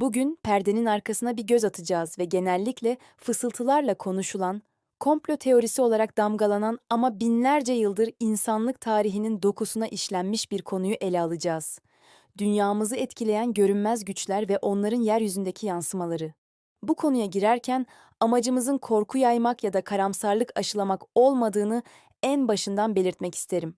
Bugün perdenin arkasına bir göz atacağız ve genellikle fısıltılarla konuşulan, komplo teorisi olarak damgalanan ama binlerce yıldır insanlık tarihinin dokusuna işlenmiş bir konuyu ele alacağız. Dünyamızı etkileyen görünmez güçler ve onların yeryüzündeki yansımaları. Bu konuya girerken amacımızın korku yaymak ya da karamsarlık aşılamak olmadığını en başından belirtmek isterim.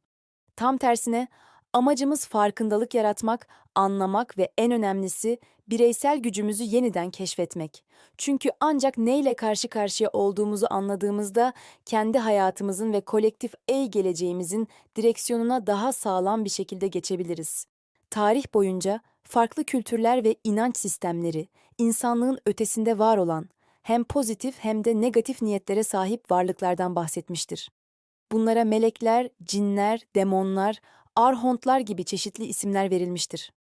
Tam tersine amacımız farkındalık yaratmak, anlamak ve en önemlisi bireysel gücümüzü yeniden keşfetmek. Çünkü ancak neyle karşı karşıya olduğumuzu anladığımızda kendi hayatımızın ve kolektif ey geleceğimizin direksiyonuna daha sağlam bir şekilde geçebiliriz. Tarih boyunca farklı kültürler ve inanç sistemleri, insanlığın ötesinde var olan, hem pozitif hem de negatif niyetlere sahip varlıklardan bahsetmiştir. Bunlara melekler, cinler, demonlar, arhontlar gibi çeşitli isimler verilmiştir.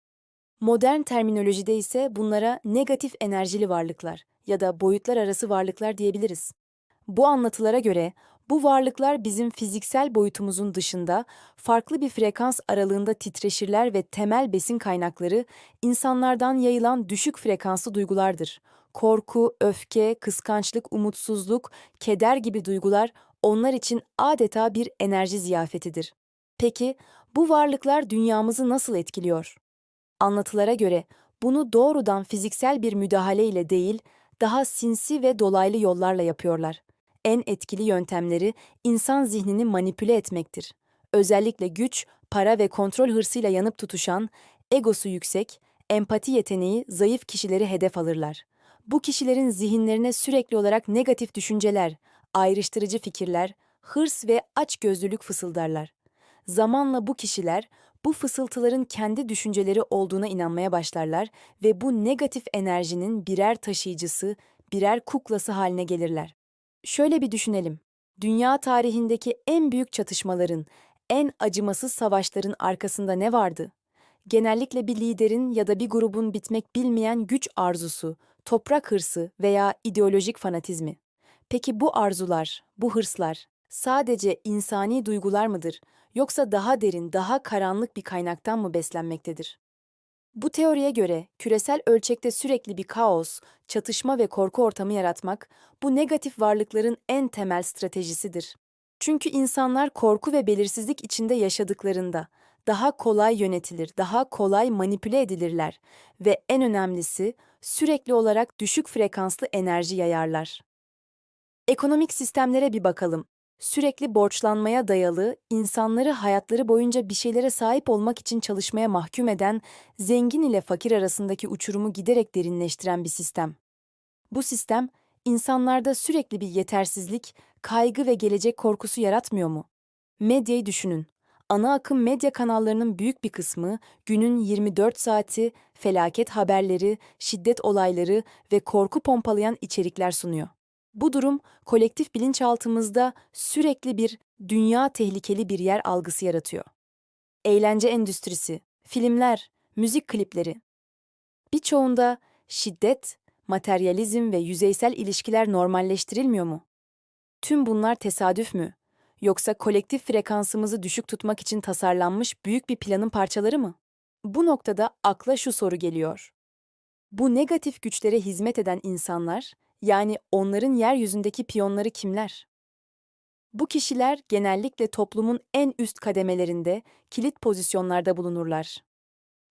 Modern terminolojide ise bunlara negatif enerjili varlıklar ya da boyutlar arası varlıklar diyebiliriz. Bu anlatılara göre bu varlıklar bizim fiziksel boyutumuzun dışında farklı bir frekans aralığında titreşirler ve temel besin kaynakları insanlardan yayılan düşük frekanslı duygulardır. Korku, öfke, kıskançlık, umutsuzluk, keder gibi duygular onlar için adeta bir enerji ziyafetidir. Peki bu varlıklar dünyamızı nasıl etkiliyor? Anlatılara göre bunu doğrudan fiziksel bir müdahale ile değil, daha sinsi ve dolaylı yollarla yapıyorlar. En etkili yöntemleri insan zihnini manipüle etmektir. Özellikle güç, para ve kontrol hırsıyla yanıp tutuşan, egosu yüksek, empati yeteneği zayıf kişileri hedef alırlar. Bu kişilerin zihinlerine sürekli olarak negatif düşünceler, ayrıştırıcı fikirler, hırs ve açgözlülük fısıldarlar. Zamanla bu kişiler bu fısıltıların kendi düşünceleri olduğuna inanmaya başlarlar ve bu negatif enerjinin birer taşıyıcısı, birer kuklası haline gelirler. Şöyle bir düşünelim. Dünya tarihindeki en büyük çatışmaların, en acımasız savaşların arkasında ne vardı? Genellikle bir liderin ya da bir grubun bitmek bilmeyen güç arzusu, toprak hırsı veya ideolojik fanatizmi. Peki bu arzular, bu hırslar sadece insani duygular mıdır yoksa daha derin, daha karanlık bir kaynaktan mı beslenmektedir? Bu teoriye göre küresel ölçekte sürekli bir kaos, çatışma ve korku ortamı yaratmak bu negatif varlıkların en temel stratejisidir. Çünkü insanlar korku ve belirsizlik içinde yaşadıklarında daha kolay yönetilir, daha kolay manipüle edilirler ve en önemlisi sürekli olarak düşük frekanslı enerji yayarlar. Ekonomik sistemlere bir bakalım. Sürekli borçlanmaya dayalı, insanları hayatları boyunca bir şeylere sahip olmak için çalışmaya mahkum eden, zengin ile fakir arasındaki uçurumu giderek derinleştiren bir sistem. Bu sistem, insanlarda sürekli bir yetersizlik, kaygı ve gelecek korkusu yaratmıyor mu? Medyayı düşünün. Ana akım medya kanallarının büyük bir kısmı günün 24 saati felaket haberleri, şiddet olayları ve korku pompalayan içerikler sunuyor. Bu durum kolektif bilinçaltımızda sürekli bir dünya tehlikeli bir yer algısı yaratıyor. Eğlence endüstrisi, filmler, müzik klipleri. Birçoğunda şiddet, materyalizm ve yüzeysel ilişkiler normalleştirilmiyor mu? Tüm bunlar tesadüf mü? Yoksa kolektif frekansımızı düşük tutmak için tasarlanmış büyük bir planın parçaları mı? Bu noktada akla şu soru geliyor. Bu negatif güçlere hizmet eden insanlar yani onların yeryüzündeki piyonları kimler? Bu kişiler genellikle toplumun en üst kademelerinde, kilit pozisyonlarda bulunurlar.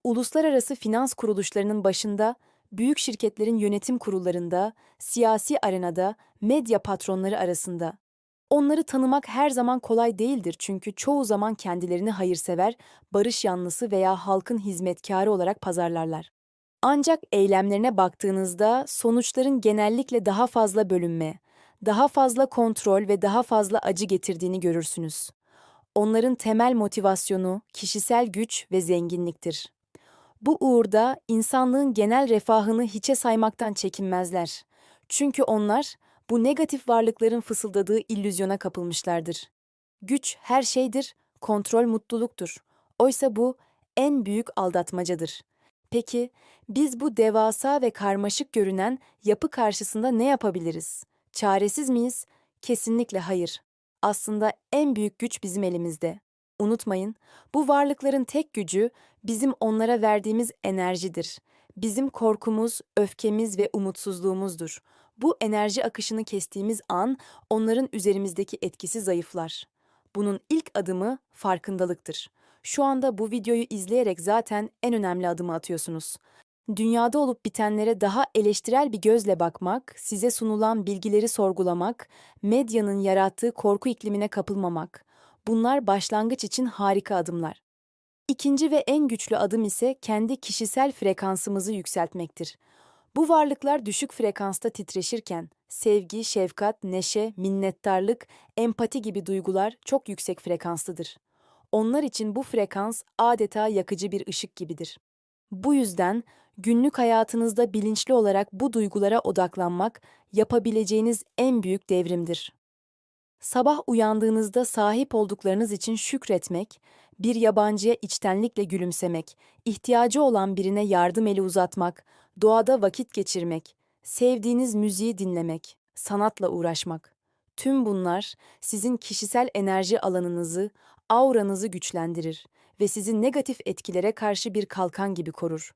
Uluslararası finans kuruluşlarının başında, büyük şirketlerin yönetim kurullarında, siyasi arenada, medya patronları arasında. Onları tanımak her zaman kolay değildir çünkü çoğu zaman kendilerini hayırsever, barış yanlısı veya halkın hizmetkarı olarak pazarlarlar. Ancak eylemlerine baktığınızda sonuçların genellikle daha fazla bölünme, daha fazla kontrol ve daha fazla acı getirdiğini görürsünüz. Onların temel motivasyonu kişisel güç ve zenginliktir. Bu uğurda insanlığın genel refahını hiçe saymaktan çekinmezler. Çünkü onlar bu negatif varlıkların fısıldadığı illüzyona kapılmışlardır. Güç her şeydir, kontrol mutluluktur. Oysa bu en büyük aldatmacadır. Peki biz bu devasa ve karmaşık görünen yapı karşısında ne yapabiliriz? Çaresiz miyiz? Kesinlikle hayır. Aslında en büyük güç bizim elimizde. Unutmayın, bu varlıkların tek gücü bizim onlara verdiğimiz enerjidir. Bizim korkumuz, öfkemiz ve umutsuzluğumuzdur. Bu enerji akışını kestiğimiz an onların üzerimizdeki etkisi zayıflar. Bunun ilk adımı farkındalıktır. Şu anda bu videoyu izleyerek zaten en önemli adımı atıyorsunuz. Dünyada olup bitenlere daha eleştirel bir gözle bakmak, size sunulan bilgileri sorgulamak, medyanın yarattığı korku iklimine kapılmamak. Bunlar başlangıç için harika adımlar. İkinci ve en güçlü adım ise kendi kişisel frekansımızı yükseltmektir. Bu varlıklar düşük frekansta titreşirken sevgi, şefkat, neşe, minnettarlık, empati gibi duygular çok yüksek frekanslıdır. Onlar için bu frekans adeta yakıcı bir ışık gibidir. Bu yüzden günlük hayatınızda bilinçli olarak bu duygulara odaklanmak yapabileceğiniz en büyük devrimdir. Sabah uyandığınızda sahip olduklarınız için şükretmek, bir yabancıya içtenlikle gülümsemek, ihtiyacı olan birine yardım eli uzatmak, doğada vakit geçirmek, sevdiğiniz müziği dinlemek, sanatla uğraşmak. Tüm bunlar sizin kişisel enerji alanınızı, auranızı güçlendirir ve sizi negatif etkilere karşı bir kalkan gibi korur.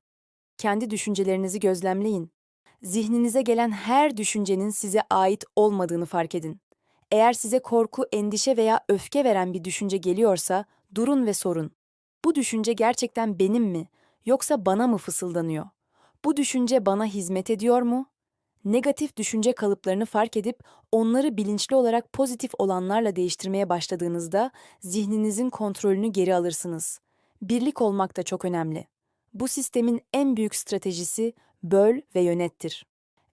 Kendi düşüncelerinizi gözlemleyin. Zihninize gelen her düşüncenin size ait olmadığını fark edin. Eğer size korku, endişe veya öfke veren bir düşünce geliyorsa durun ve sorun. Bu düşünce gerçekten benim mi yoksa bana mı fısıldanıyor? Bu düşünce bana hizmet ediyor mu? Negatif düşünce kalıplarını fark edip onları bilinçli olarak pozitif olanlarla değiştirmeye başladığınızda zihninizin kontrolünü geri alırsınız. Birlik olmak da çok önemli. Bu sistemin en büyük stratejisi böl ve yönettir.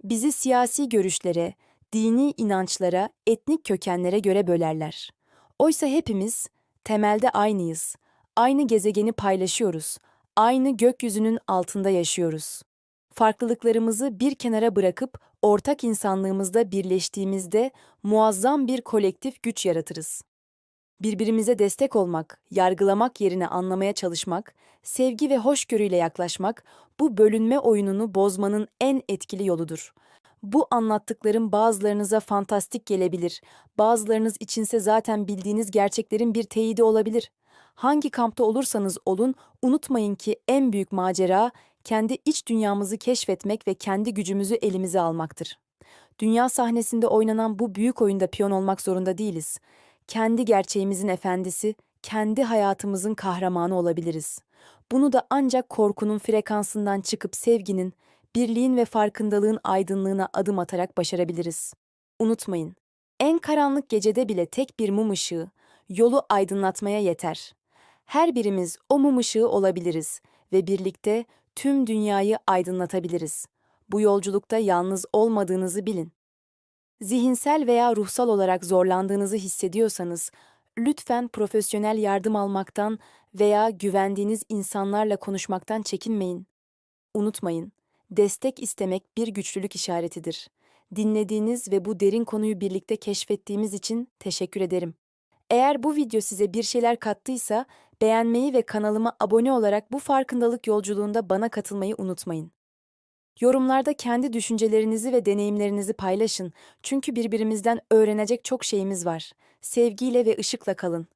Bizi siyasi görüşlere, dini inançlara, etnik kökenlere göre bölerler. Oysa hepimiz temelde aynıyız. Aynı gezegeni paylaşıyoruz. Aynı gökyüzünün altında yaşıyoruz. Farklılıklarımızı bir kenara bırakıp ortak insanlığımızda birleştiğimizde muazzam bir kolektif güç yaratırız. Birbirimize destek olmak, yargılamak yerine anlamaya çalışmak, sevgi ve hoşgörüyle yaklaşmak bu bölünme oyununu bozmanın en etkili yoludur. Bu anlattıklarım bazılarınıza fantastik gelebilir, bazılarınız içinse zaten bildiğiniz gerçeklerin bir teyidi olabilir. Hangi kampta olursanız olun, unutmayın ki en büyük macera kendi iç dünyamızı keşfetmek ve kendi gücümüzü elimize almaktır. Dünya sahnesinde oynanan bu büyük oyunda piyon olmak zorunda değiliz. Kendi gerçeğimizin efendisi, kendi hayatımızın kahramanı olabiliriz. Bunu da ancak korkunun frekansından çıkıp sevginin, birliğin ve farkındalığın aydınlığına adım atarak başarabiliriz. Unutmayın, en karanlık gecede bile tek bir mum ışığı yolu aydınlatmaya yeter. Her birimiz o mum ışığı olabiliriz ve birlikte tüm dünyayı aydınlatabiliriz. Bu yolculukta yalnız olmadığınızı bilin. Zihinsel veya ruhsal olarak zorlandığınızı hissediyorsanız, lütfen profesyonel yardım almaktan veya güvendiğiniz insanlarla konuşmaktan çekinmeyin. Unutmayın, destek istemek bir güçlülük işaretidir. Dinlediğiniz ve bu derin konuyu birlikte keşfettiğimiz için teşekkür ederim. Eğer bu video size bir şeyler kattıysa, beğenmeyi ve kanalıma abone olarak bu farkındalık yolculuğunda bana katılmayı unutmayın. Yorumlarda kendi düşüncelerinizi ve deneyimlerinizi paylaşın çünkü birbirimizden öğrenecek çok şeyimiz var. Sevgiyle ve ışıkla kalın.